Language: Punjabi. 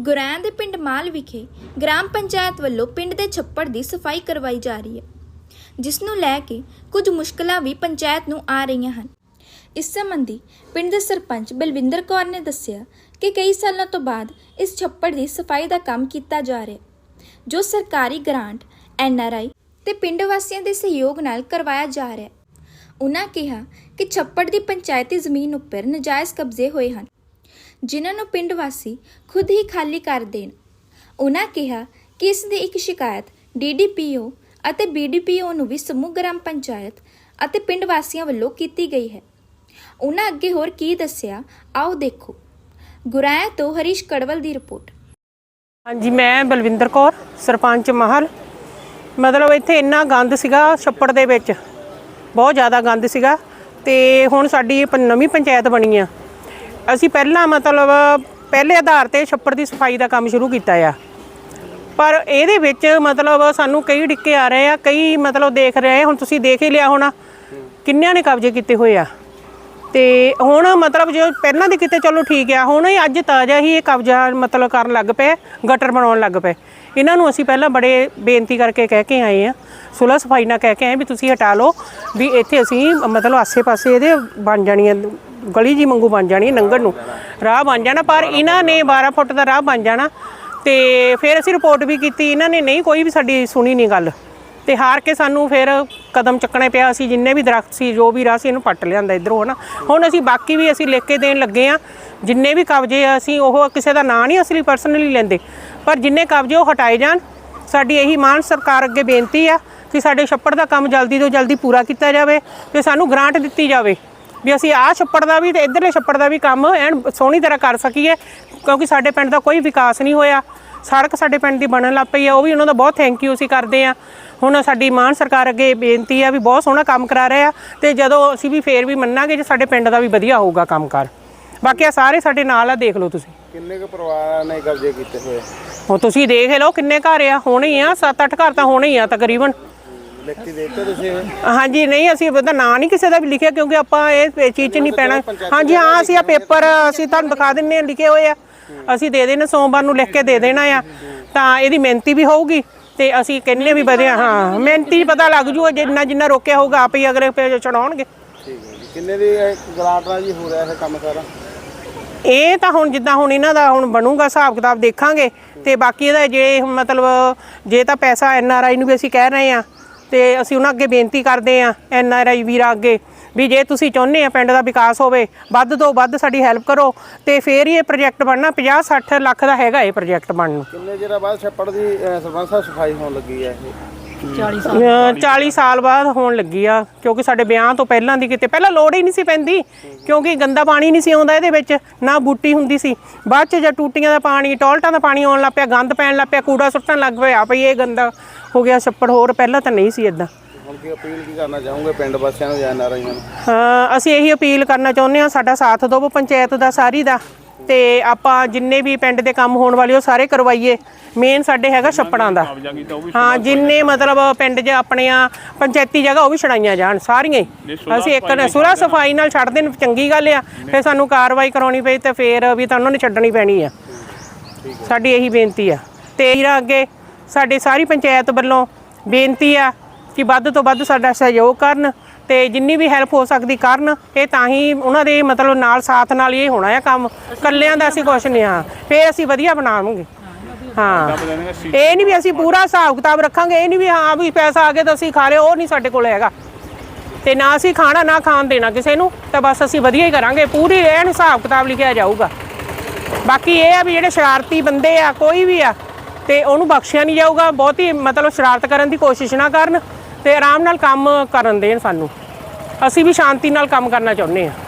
ਗੁਰੈਂ ਦੇ ਪਿੰਡ ਮਾਲ ਵਿਖੇ ਗ੍ਰਾਮ ਪੰਚਾਇਤ ਵੱਲੋਂ ਪਿੰਡ ਦੇ ਛੱਪੜ ਦੀ ਸਫ਼ਾਈ ਕਰਵਾਈ ਜਾ ਰਹੀ ਹੈ, ਜਿਸ ਨੂੰ ਲੈ ਕੇ ਕੁਝ ਮੁਸ਼ਕਲਾਂ ਵੀ ਪੰਚਾਇਤ ਨੂੰ ਆ ਰਹੀਆਂ ਹਨ। ਇਸ ਸੰਬੰਧੀ ਪਿੰਡ ਦੇ ਸਰਪੰਚ ਬਲਵਿੰਦਰ ਕੌਰ ਨੇ ਦੱਸਿਆ ਕਿ ਕਈ ਸਾਲਾਂ ਤੋਂ ਬਾਅਦ ਇਸ ਛੱਪੜ ਦੀ ਸਫ਼ਾਈ ਦਾ ਕੰਮ ਕੀਤਾ ਜਾ ਰਿਹਾ ਜੋ ਸਰਕਾਰੀ ਗ੍ਰਾਂਟ ਐਨਆਰਆਈ ਤੇ ਪਿੰਡ ਵਾਸੀਆਂ ਦੇ ਸਹਿਯੋਗ ਨਾਲ ਕਰਵਾਇਆ ਜਾ ਰਿਹਾ ਹੈ। ਉਨ੍ਹਾਂ ਕਿਹਾ ਕਿ ਛੱਪੜ ਦੀ ਪੰਚਾਇਤੀ ਜ਼ਮੀਨ ਉੱਪਰ ਨਜਾਇਜ਼ ਕਬਜ਼ੇ ਹੋਏ ਹਨ। ਜਿਨ੍ਹਾਂ ਨੂੰ ਪਿੰਡ ਵਾਸੀ ਖੁਦ ਹੀ ਖਾਲੀ ਕਰ ਦੇਣ। ਉਨ੍ਹਾਂ ਕਿਹਾ ਕਿ ਇਸ ਦੀ ਇੱਕ ਸ਼ਿਕਾਇਤ ਡੀਡੀਪੀਓ ਅਤੇ ਬੀਡੀਪੀਓ ਨੂੰ ਵੀ ਸਮੂਹ ਗ੍ਰਾਮ ਪੰਚਾਇਤ ਅਤੇ ਪਿੰਡ ਵਾਸੀਆਂ ਵੱਲੋਂ ਕੀਤੀ ਗਈ ਹੈ। ਉਹਨਾਂ ਅੱਗੇ ਹੋਰ ਕੀ ਦੱਸਿਆ, ਆਓ ਦੇਖੋ। ਗੁਰਾਇਆ ਤੋਂ ਹਰੀਸ਼ ਕੜਵਲ ਦੀ ਰਿਪੋਰਟ। ਹਾਂਜੀ, ਮੈਂ ਬਲਵਿੰਦਰ ਕੌਰ, ਸਰਪੰਚ ਮਹਲ। ਮਤਲਬ ਇੱਥੇ ਇੰਨਾ ਗੰਦ ਸੀਗਾ ਛੱਪੜ ਦੇ ਵਿੱਚ। ਬਹੁਤ ਜ਼ਿਆਦਾ ਗੰਦ ਸੀਗਾ ਤੇ ਹੁਣ ਸਾਡੀ ਨਵੀਂ ਪੰਚਾਇਤ ਬਣੀ ਆ। ਅਸੀਂ ਪਹਿਲਾਂ ਮਤਲਬ ਪਹਿਲੇ ਆਧਾਰ ਤੇ ਛੱਪੜ ਦੀ ਸਫ਼ਾਈ ਦਾ ਕੰਮ ਸ਼ੁਰੂ ਕੀਤਾ ਆ। ਪਰ ਇਹਦੇ ਵਿੱਚ ਮਤਲਬ ਸਾਨੂੰ ਕਈ ਡਿੱਕੇ ਆ ਰਹੇ ਆ ਕਈ ਮਤਲਬ ਦੇਖ ਰਹੇ ਆ, ਹੁਣ ਤੁਸੀਂ ਦੇਖ ਹੀ ਲਿਆ ਹੋਣਾ ਕਿੰਨਿਆਂ ਨੇ ਕਬਜ਼ੇ ਕੀਤੇ ਹੋਏ ਆ। ਤੇ ਹੁਣ ਮਤਲਬ ਜੋ ਪਹਿਲਾਂ ਦੀ ਕਿਤੇ ਚਲੋ ਠੀਕ ਆ ਹੁਣ ਇਹ ਅੱਜ ਤਾਜ਼ਾ ਹੀ ਇਹ ਕਬਜ਼ਾ ਮਤਲਬ ਕਰਨ ਲੱਗ ਪਏ ਗਟਰ ਬਣਾਉਣ ਲੱਗ ਪਏ। ਇਹਨਾਂ ਨੂੰ ਅਸੀਂ ਪਹਿਲਾਂ ਬੜੇ ਬੇਨਤੀ ਕਰਕੇ ਕਹਿ ਕੇ ਆਏ ਆ ਸੁਲਾ ਸਫ਼ਾਈ ਨਾਲ ਕਹਿ ਕੇ ਆਏ ਵੀ ਤੁਸੀਂ ਹਟਾ ਲਓ ਵੀ ਇੱਥੇ ਅਸੀਂ ਮਤਲਬ ਆਸੇ-ਪਾਸੇ ਇਹਦੇ ਬਣ ਜਾਣੀ ਹੈ ਗਲੀ ਜੀ ਮੰਗੂ ਬਣ ਜਾਣੀ ਹੈ ਲੰਘਣ ਨੂੰ। ਰਾਹ ਬਣ ਜਾਣਾ, ਪਰ ਇਹਨਾਂ ਨੇ 12 ਫੁੱਟ ਦਾ ਰਾਹ ਬਣ ਜਾਣਾ ਤੇ ਫਿਰ ਅਸੀਂ ਰਿਪੋਰਟ ਵੀ ਕੀਤੀ, ਇਹਨਾਂ ਨੇ ਨਹੀਂ ਕੋਈ ਵੀ ਸਾਡੀ ਸੁਣੀ ਨਹੀਂ ਗੱਲ। ਤੇ ਹਾਰ ਕੇ ਸਾਨੂੰ ਫਿਰ ਕਦਮ ਚੱਕਣੇ ਪਿਆ, ਅਸੀਂ ਜਿੰਨੇ ਵੀ ਦਰਖਤ ਸੀ, ਜੋ ਵੀ ਰਾਹ ਸੀ, ਇਹਨੂੰ ਪੱਟ ਲਿਆਂਦਾ ਇਧਰੋਂ, ਹਨਾ। ਹੁਣ ਅਸੀਂ ਬਾਕੀ ਵੀ ਅਸੀਂ ਲਿਖ ਕੇ ਦੇਣ ਲੱਗੇ ਆ ਜਿੰਨੇ ਵੀ ਕਬਜ਼ੇ ਆ, ਅਸੀਂ ਉਹ ਕਿਸੇ ਦਾ ਨਾਂ ਨਹੀਂ ਅਸਲੀ ਪਰਸਨਲੀ ਲੈਂਦੇ। ਪਰ ਜਿੰਨੇ ਕਬਜ਼ੇ ਉਹ ਹਟਾਏ ਜਾਣ, ਸਾਡੀ ਇਹੀ ਮਾਨ ਸਰਕਾਰ ਅੱਗੇ ਬੇਨਤੀ ਆ ਕਿ ਸਾਡੇ ਛੱਪੜ ਦਾ ਕੰਮ ਜਲਦੀ ਤੋਂ ਜਲਦੀ ਪੂਰਾ ਕੀਤਾ ਜਾਵੇ ਤੇ ਸਾਨੂੰ ਗ੍ਰਾਂਟ ਦਿੱਤੀ ਜਾਵੇ। ਵੀ ਅਸੀਂ ਆਹ ਛੱਪੜ ਦਾ ਵੀ ਤੇ ਇਧਰਲੇ ਛੱਪੜ ਦਾ ਵੀ ਕੰਮ ਐਨ ਸੋਹਣੀ ਤਰ੍ਹਾਂ ਕਰ ਸਕੀਏ ਕਿਉਂਕਿ ਸਾਡੇ ਪਿੰਡ ਦਾ ਕੋਈ ਵਿਕਾਸ ਨਹੀਂ ਹੋਇਆ। ਸੜਕ ਸਾਡੇ ਪਿੰਡ ਦੀ ਬਣਨ ਲੱਗ ਪਈ ਆ ਉਹ ਵੀ ਉਹਨਾਂ ਦਾ ਬਹੁਤ ਥੈਂਕ ਯੂ ਅਸੀਂ ਕਰਦੇ ਆ। ਹੁਣ ਸਾਡੀ ਮਾਨ ਸਰਕਾਰ ਅੱਗੇ ਬੇਨਤੀ ਆ ਵੀ ਬਹੁਤ ਸੋਹਣਾ ਕੰਮ ਕਰਾ ਰਹੇ ਆ ਤੇ ਜਦੋਂ ਅਸੀਂ ਵੀ ਫੇਰ ਵੀ ਮੰਨਾਂਗੇ ਜੇ ਸਾਡੇ ਪਿੰਡ ਦਾ ਵੀ ਵਧੀਆ ਹੋਊਗਾ ਕੰਮਕਾਰ। ਬਾਕੀ ਆ ਸਾਰੇ ਸਾਡੇ ਨਾਲ ਆ ਦੇਖ ਲਓ ਤੁਸੀਂ। ਕਿੰਨੇ ਕੁ ਪਰਿਵਾਰਾਂ ਨੇ ਕਬਜ਼ੇ ਕੀਤੇ ਹੋਏ? ਹੁਣ ਤੁਸੀਂ ਦੇਖ ਲਓ ਕਿੰਨੇ ਘਰ ਆ ਹੋਣੇ ਹੀ ਆ 7-8 ਘਰ ਤਾਂ ਹੋਣੇ ਹੀ ਆ ਤਕਰੀਬਨ। ਦੇਤੇ ਤੁਸੀਂ? ਹਾਂਜੀ ਨਹੀਂ ਅਸੀਂ ਉਹਦਾ ਨਾਂ ਨਹੀਂ ਕਿਸੇ ਦਾ ਵੀ ਲਿਖਿਆ ਕਿਉਂਕਿ ਆਪਾਂ ਇਹ ਚੀਜ਼ 'ਚ ਨਹੀਂ ਪੈਣਾ। ਹਾਂਜੀ ਹਾਂ ਅਸੀਂ ਆ ਪੇਪਰ ਅਸੀਂ ਤੁਹਾਨੂੰ ਦਿਖਾ ਦਿੰਨੇ ਆ ਲਿਖੇ ਹੋਏ ਆ। ਅਸੀਂ ਦੇ ਦੇਣੇ ਸੋਮਵਾਰ ਨੂੰ ਲਿਖ ਕੇ ਦੇ ਦੇਣਾ ਆ। ਤਾਂ ਇਹਦੀ ਮਿਹਨਤੀ ਵੀ ਹੋਊਗੀ ਤੇ ਅਸੀਂ ਕਹਿੰਨੇ ਵੀ ਵਧੀਆ ਹਾਂ ਮਿਹਨਤੀ ਪਤਾ ਲੱਗ ਜੂਗਾ ਜਿੰਨਾ ਜਿੰਨਾ ਰੋਕਿਆ ਹੋਊਗਾ ਆਪ ਹੀ ਅਗਲੇ ਪੇ ਚੜਾਉਣਗੇ। ਹੈ ਜੀ। ਕਿੰਨੇ ਦੀ ਨਾਲ ਜੀ ਹੋ ਰਿਹਾ ਇਹ ਕੰਮ ਸਾਰਾ? ਇਹ ਤਾਂ ਹੁਣ ਜਿੱਦਾਂ ਹੁਣ ਇਹਨਾਂ ਦਾ ਹੁਣ ਬਣੂਗਾ ਹਿਸਾਬ ਕਿਤਾਬ ਦੇਖਾਂਗੇ ਤੇ ਬਾਕੀ ਇਹਦਾ ਜੇ ਮਤਲਬ ਜੇ ਤਾਂ ਪੈਸਾ ਐਨ ਆਰ ਆਈ ਨੂੰ ਵੀ ਅਸੀਂ ਕਹਿ ਰਹੇ ਆ ਤੇ ਅਸੀਂ ਉਹਨਾਂ ਅੱਗੇ ਬੇਨਤੀ ਕਰਦੇ ਆ ਐਨ ਆਰ ਆਈ ਵੀਰਾਂ ਅੱਗੇ ਵੀ ਜੇ ਤੁਸੀਂ ਚਾਹੁੰਦੇ ਆ ਪਿੰਡ ਦਾ ਵਿਕਾਸ ਹੋਵੇ ਵੱਧ ਤੋਂ ਵੱਧ ਸਾਡੀ ਹੈਲਪ ਕਰੋ ਤੇ ਫੇਰ ਹੀ ਇਹ ਪ੍ਰੋਜੈਕਟ ਬਣਨਾ 50 60 ਲੱਖ ਦਾ ਹੈਗਾ ਇਹ ਪ੍ਰੋਜੈਕਟ ਬਣਨ ਕਿੰਨੇ ਜਿਹੜਾ ਬਾਅਦ ਛੱਪੜ ਦੀ ਅਹ, ਸਰਪੰਚ ਸਾਹਿਬ ਸਫ਼ਾਈ ਹੋਣ ਲੱਗੀ ਹੈ ਇਹ? ਅਹ 40 ਸਾਲ ਬਾਅਦ ਹੋਣ ਲੱਗੀ ਆ ਕਿਉਂਕਿ ਸਾਡੇ ਵਿਆਹ ਤੋਂ ਪਹਿਲਾਂ ਦੀ ਕਿਤੇ ਪਹਿਲਾਂ ਲੋੜ ਹੀ ਨਹੀਂ ਸੀ ਪੈਂਦੀ ਕਿਉਂਕਿ ਗੰਦਾ ਪਾਣੀ ਨਹੀਂ ਸੀ ਆਉਂਦਾ ਇਹਦੇ ਵਿੱਚ ਨਾ ਬੂਟੀ ਹੁੰਦੀ ਸੀ। ਬਾਅਦ ਚ ਜਦ ਟੂਟੀਆਂ ਦਾ ਪਾਣੀ ਟੋਲਟਾਂ ਦਾ ਪਾਣੀ ਆਉਣ ਲੱਗ ਪਿਆ ਗੰਦ ਪੈਣ ਲੱਗ ਪਿਆ ਕੂੜਾ ਸੁੱਟਣ ਲੱਗ ਪਿਆ ਭਈ ਇਹ ਗੰਦਾ ਹੋ ਗਿਆ ਛੱਪੜ ਹੋਰ ਪਹਿਲਾਂ ਤਾਂ ਨਹੀਂ ਸੀ ਇਦਾਂ ਹੁਣ ਕੀ ਅਪੀਲ ਕੀ ਕਰਨਾ ਚਾਹੋਗੇ ਪਿੰਡ ਵਾਸੀਆਂ ਨੂੰ ਜਾਂ ਐਨਆਰਆਈਆਂ ਨੂੰ? ਹਾਂ ਅਸੀਂ ਇਹੀ ਅਪੀਲ ਕਰਨਾ ਚਾਹੁੰਦੇ ਹਾਂ ਸਾਡਾ ਸਾਥ ਦਿਓ ਪੰਚਾਇਤ ਦਾ ਸਾਰੀ ਦਾ। ਤੇ ਆਪਾਂ ਜਿੰਨੇ ਵੀ ਪਿੰਡ ਦੇ ਕੰਮ ਹੋਣ ਵਾਲੇ ਉਹ ਸਾਰੇ ਕਰਵਾਈਏ। ਮੇਨ ਸਾਡੇ ਹੈਗਾ ਛੱਪੜਾਂ ਦਾ ਹਾਂ ਜਿੰਨੇ ਮਤਲਬ ਪਿੰਡ 'ਚ ਆਪਣੀਆਂ ਪੰਚਾਇਤੀ ਜਗ੍ਹਾ ਉਹ ਵੀ ਛੜਾਈਆਂ ਜਾਣ ਸਾਰੀਆਂ ਹੀ। ਅਸੀਂ ਇੱਕ ਨੇ ਸੁਲਾ ਸਫ਼ਾਈ ਨਾਲ ਛੱਡ ਦੇਣ ਚੰਗੀ ਗੱਲ ਆ। ਫਿਰ ਸਾਨੂੰ ਕਾਰਵਾਈ ਕਰਾਉਣੀ ਪਈ ਤੇ ਫੇਰ ਵੀ ਤਾਂ ਉਹਨਾਂ ਨੇ ਛੱਡਣੀ ਪੈਣੀ ਆ। ਸਾਡੀ ਇਹੀ ਬੇਨਤੀ ਆ। ਤੇ ਇਹਦਾ ਅੱਗੇ ਸਾਡੇ ਸਾਰੀ ਪੰਚਾਇਤ ਵੱਲੋਂ ਬੇਨਤੀ ਆ ਕਿ ਵੱਧ ਤੋਂ ਵੱਧ ਸਾਡਾ ਸਹਿਯੋਗ ਕਰਨ। ਤੇ ਜਿੰਨੀ ਵੀ ਹੈਲਪ ਹੋ ਸਕਦੀ ਕਰਨ, ਇਹ ਤਾਂ ਹੀ ਉਹਨਾਂ ਦੇ ਮਤਲਬ ਨਾਲ ਸਾਥ ਨਾਲ ਹੀ ਇਹ ਹੋਣਾ ਆ ਕੰਮ। ਕੱਲਿਆਂ ਦਾ ਅਸੀਂ ਕੁਛ ਨਹੀਂ, ਹਾਂ। ਫੇਰ ਅਸੀਂ ਵਧੀਆ ਬਣਾਵਾਂਗੇ। ਹਾਂ। ਇਹ ਨਹੀਂ ਵੀ ਅਸੀਂ ਪੂਰਾ ਹਿਸਾਬ ਕਿਤਾਬ ਰੱਖਾਂਗੇ, ਇਹ ਨਹੀਂ ਵੀ ਹਾਂ ਵੀ ਪੈਸਾ ਆ ਗਿਆ ਤਾਂ ਅਸੀਂ ਖਾ ਲਿਓ ਉਹ ਨਹੀਂ ਸਾਡੇ ਕੋਲ ਹੈਗਾ। ਤੇ ਨਾ ਅਸੀਂ ਖਾਣਾ, ਨਾ ਖਾਣ ਦੇਣਾ ਕਿਸੇ ਨੂੰ, ਤਾਂ ਬਸ ਅਸੀਂ ਵਧੀਆ ਹੀ ਕਰਾਂਗੇ। ਪੂਰੀ ਐਨ ਹਿਸਾਬ ਕਿਤਾਬ ਲਿਖਿਆ ਜਾਊਗਾ। ਬਾਕੀ ਇਹ ਆ ਵੀ ਜਿਹੜੇ ਸ਼ਰਾਰਤੀ ਬੰਦੇ ਆ, ਕੋਈ ਵੀ ਆ, ਤੇ ਉਹਨੂੰ ਬਖਸ਼ਿਆ ਨਹੀਂ ਜਾਊਗਾ। ਬਹੁਤੀ ਮਤਲਬ ਸ਼ਰਾਰਤ ਕਰਨ ਦੀ ਕੋਸ਼ਿਸ਼ ਨਾ ਕਰਨ, ਤੇ ਆਰਾਮ ਨਾਲ ਕੰਮ ਕਰਨ ਦੇਣ ਸਾਨੂੰ। ਅਸੀਂ ਵੀ ਸ਼ਾਂਤੀ ਨਾਲ ਕੰਮ ਕਰਨਾ ਚਾਹੁੰਦੇ ਹਾਂ।